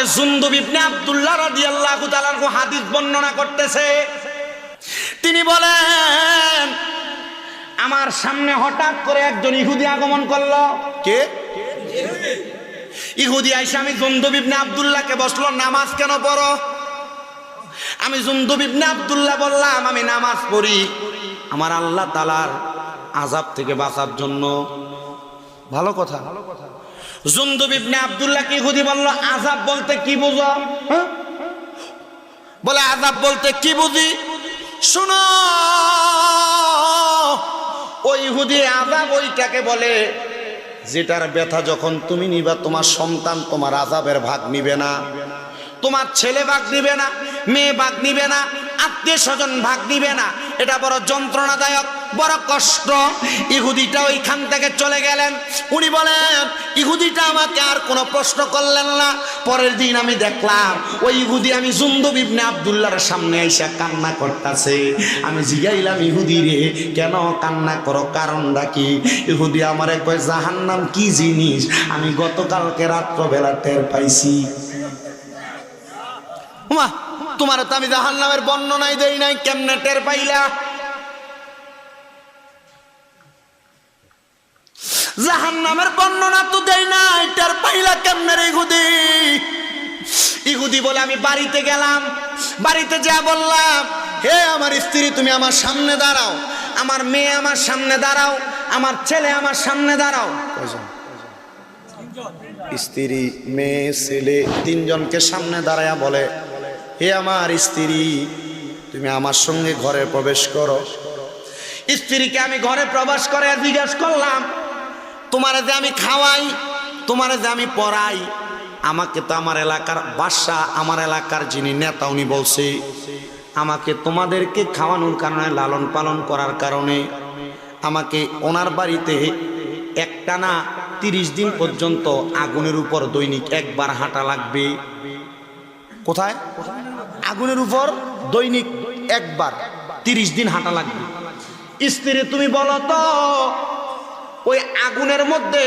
হজরতে জুন্দুব ইবনে আব্দুল্লাহ রাদিয়াল্লাহু তাআলা হাদিস বর্ণনা করতেছে। তিনি বলেন আমার সামনে হঠাৎ করে একজন ইহুদি আগমন করল। কে? ইহুদি আইসা আমি জুন্দুব ইবনে আব্দুল্লাহকে বসল নামাজ কেন পড়ো? আমি জুন্দুব ইবনে আব্দুল্লাহ বললাম আমি নামাজ পড়ি। আমার আল্লাহ তালার আজাব থেকে বাঁচার জন্য ভালো কথা। জুন্দুব ইবনে আব্দুল্লাহ কি ইহুদি বলল? আজাব বলতে কি বুঝো? হ্যাঁ? বলে আজাব বলতে কি বুঝি? শুনো ওই ইহুদি আজাব ওইটাকে বলে, যেটার ব্যথা যখন তুমি নিবা, তোমার সন্তান তোমার আজাবের ভাগ নিবে না। তোমার ছেলে ভাগ নিবে না, মেয়ে ভাগ নিবে না আত্মীয় স্বজন ভাগ নিবে না। এটা বড় যন্ত্রণাদায়ক, বড় কষ্ট। ইহুদিটা ওইখান থেকে চলে গেলেন। উনি বলেন, ইহুদিটা আমাকে আর কোনো প্রশ্ন করলেন না। পরের দিন আমি দেখলাম, ওই ইহুদি আমি জুন্দুব ইবনে আব্দুল্লাহর সামনে এসে কান্না করতেছে। আমি জিগাইলাম, ইহুদি রে, কেন কান্না করো? কারণটা কি? ইহুদি আমারে কয়, জাহান্নাম কি জিনিস? আমি গতকালকে রাত্রবেলা টের পাইছি। তোমার তো আমি জাহান নামের বর্ণনাই দেই নাই, কেমনে টের পাইলা? জাহান নামের বর্ণনা তো দেই নাই, টের পাইলা কেমনে রে ইহুদি? ইহুদি বলে আমি বাড়িতে গেলাম, বাড়িতে যা বললাম, হে আমার স্ত্রী, তুমি আমার সামনে দাঁড়াও, আমার মেয়ে আমার সামনে দাঁড়াও, আমার ছেলে আমার সামনে দাঁড়াও। স্ত্রী, মেয়ে, ছেলে, তিনজনকে সামনে দাঁড়ায়া বলে হে আমার স্ত্রী, তুমি আমার সঙ্গে ঘরে প্রবেশ করো। স্ত্রীকে আমি ঘরে প্রবেশ করে জিজ্ঞাসা করলাম, তোমারে যে আমি খাওয়াই, তোমারে যে আমি পড়াই, আমাকে তো আমার এলাকার বাসা আমার এলাকার যিনি নেতা, উনি বলছে, আমাকে তোমাদেরকে খাওয়ানোর কারণে, লালন পালন করার কারণে, আমাকে ওনার বাড়িতে একটানা তিরিশ দিন পর্যন্ত আগুনের উপর দৈনিক একবার হাঁটা লাগবে। কোথায়? আগুনের উপর দৈনিক একবার তিরিশ দিন হাঁটা লাগবে। স্ত্রী, তুমি বলো তো, ওই আগুনের মধ্যে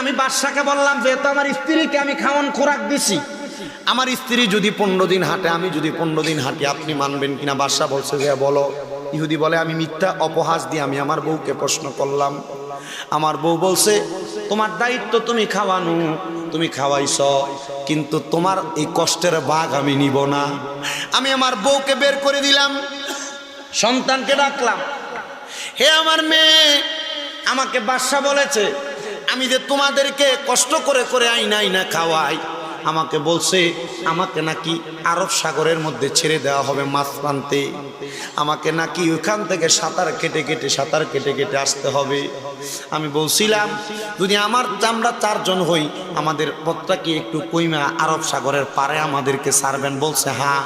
আমি বাদশাকে বললাম যেহেতু আমার স্ত্রীকে আমি খাওয়ান খোরাক দিছি। আমার স্ত্রী যদি পনেরো দিন হাঁটে, আমি যদি পনেরো দিন হাঁটি, আপনি মানবেন কিনা? বাদশা বলছে যে, বলো। ইহুদি বলে, আমি মিথ্যা অপহাস দিয়ে আমি আমার বউকে প্রশ্ন করলাম। আমার বউ বলছে, তোমার দায়িত্ব তুমি খাওয়ানো। তুমি খাওয়াইছ, কিন্তু তোমার এই কষ্টের বাঘ আমি নিব না। আমি আমার বউকে বের করে দিলাম, সন্তানকে ডাকলাম। হে আমার মেয়ে, আমাকে বাদশা বলেছে, আমি যে তোমাদেরকে কষ্ট করে করে আইনা আইনা খাওয়াই আমাকে বলছে, আমাকে নাকি আরব সাগরের মধ্যে ছেড়ে দেওয়া হবে মাছ প্রান্তে আমাকে নাকি ওইখান থেকে সাঁতার কেটে কেটে, সাঁতার কেটে কেটে আসতে হবে। আমি বলছিলাম, যদি আমার আমরা চারজন হই, আমাদের পথটা কি একটু কইমা আরব সাগরের পারে আমাদেরকে ছাড়বেন? বলছে হ্যাঁ।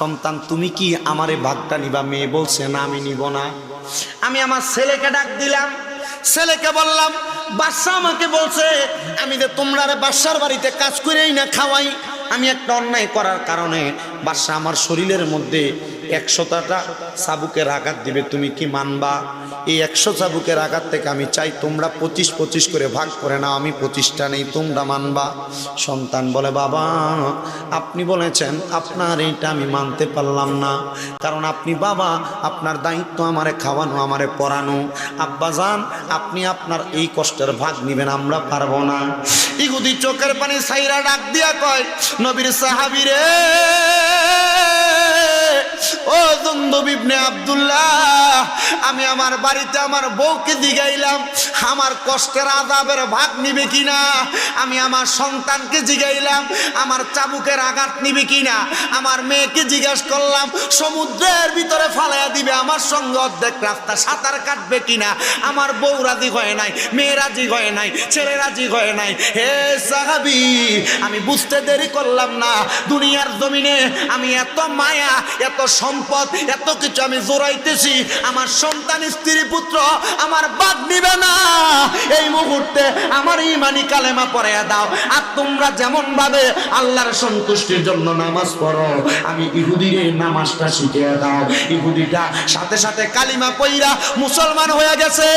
সন্তান, তুমি কি আমার এই ভাগটা নিবা? মেয়ে বলছে, না, আমি নিব না। আমি আমার ছেলেকে ডাক দিলাম ছেলেকে বললাম বাদশাহ আমাকে বলছে, আমি যে তোমরা বাদশার বাড়িতে কাজ করেই না খাওয়াই। আমি একটা অন্যায় করার কারণে বাদশাহ আমার শরীরের মধ্যে একশোটা চাবুকের আঘাত দিবে, তুমি কি মানবা? এই একশো চাবুকের আঘাত থেকে আমি চাই তোমরা পঁচিশ পঁচিশ করে ভাগ করে নাও, আমি পঁচিশটা নেই, তোমরা মানবা। সন্তান বলে, বাবা, আপনি বলেছেন, আপনার এইটা আমি মানতে পারলাম না। কারণ আপনি বাবা, আপনার দায়িত্ব আমারে খাওয়ানো, আমারে পড়ানো। আব্বা যান আপনি আপনার এই কষ্টের ভাগ নিবেন, আমরা পারব না। ইগুদি চোখের পানি সাইরা ডাক দিয়া কয়, নবীর সাহাবিরে ও জন্দবিবনে আব্দুল্লাহ, আমি আমার বাড়িতে আমার বউকে জিগাইলাম, আমার কষ্টের আজাবের ভাগ নিবে কিনা? আমি আমার সন্তানকে জিগাইলাম, আমার চাবুকের আঘাত নিবে কিনা? আমার মেয়েকে জিজ্ঞেস করলাম, সমুদ্রের ভিতরে ফালাইয়া দিবে, আমার সঙ্গে অর্ধেক রাস্তা সাঁতার কাটবে কিনা? আমার বউ রাজি হয় নাই, মেয়ে রাজি হয় নাই, ছেলে রাজি হয় নাই। হে সাহাবি, আমি বুঝতে দেরি করলাম না, দুনিয়ার জমিনে আমি এত মায়া, এত সম সম্পদ এত কিছু আমি জোরাইতেছি আমার সন্তান স্ত্রী পুত্র আমার বাদ নিবে না। এই মুহূর্তে আমার ইমানি কালেমা পড়ে দাও। আর তোমরা যেমন ভাবে আল্লাহর সন্তুষ্টির জন্য নামাজ পড়ো, আমি ইহুদির নামাজটা শিখিয়ে দাও। ইহুদিটা সাথে সাথে কালিমা পইরা মুসলমান হয়ে গেছে।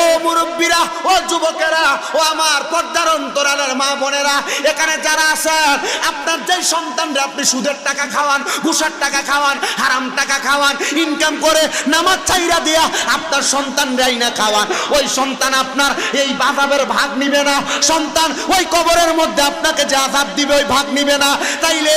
ও মুরব্বীরা, ও যুবকেরা, ও আমার পর্দার অন্তরালের মা বোনেরা, এখানে যারা আছেন, আপনার যে সন্তানরা আপনি সুদের টাকা খাওয়ান, ঘুষার টাকা খাওয়ান, হারাম টাকা খাওয়ান ইনকাম করে নামাজ চাইরা দিয়া আপনার সন্তানরাই না খাওয়ান। ওই সন্তান আপনার এই বাজাবের ভাগ নিবে না। সন্তান ওই কবরের মধ্যে আপনাকে যে আজাব দিবে, ওই ভাগ নিবে না। তাইলে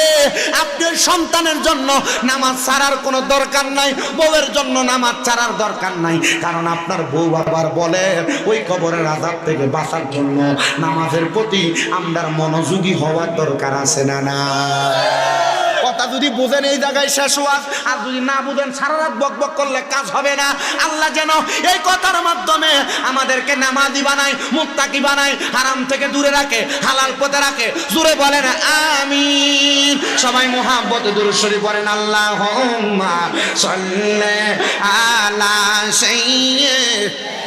আপনি সন্তানের জন্য নামাজ ছাড়ার কোনো দরকার নাই, বউয়ের জন্য নামাজ ছাড়ার দরকার নাই। কারণ আপনার বউ আবার বলে, ওই কবরের আজাব থেকে বাঁচার জন্য নামাজের প্রতি আমরা মনোযোগী হওয়ার দরকার আছে না না কথা যদি বুঝেন এই জায়গায় শেষ হওয়া আর যদি না বুঝেন, সারা রাত বক বক করলে কাজ হবে না। আল্লাহ যেন এই কথার মাধ্যমে আমাদেরকে নামাজি বানায় মুক্তাকি বানায়, হারাম থেকে দূরে রাখে, হালাল পথে রাখে। জুড়ে বলেন, আমিন। সবাই মোহাম্মত দুরুশ্বরী বলেন আল্লাহ হোম্মা সল্লে আলা সাইয়্যিদিনা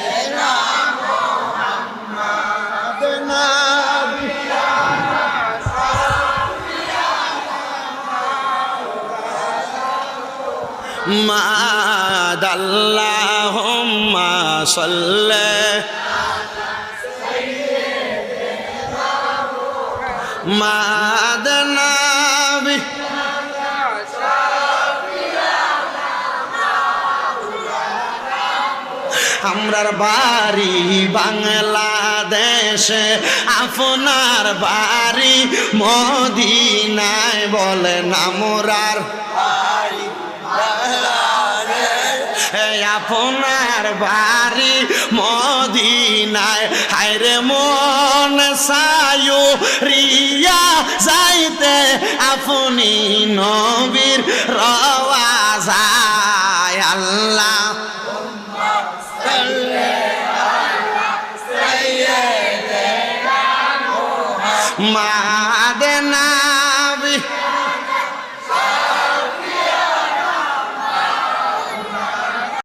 মাদ আল্লাহুম্মা সাল্লি মাদ নাবি আমরার বাড়ি বাংলাদেশে আপনার বাড়ি মদিনায় বলে আমরার আপনার বাড়ি মদিনায়। হায়রে মন সায়ু রিয়া যাইতে আপনি নবীর রওয়া আল্লাহ। মা দেনা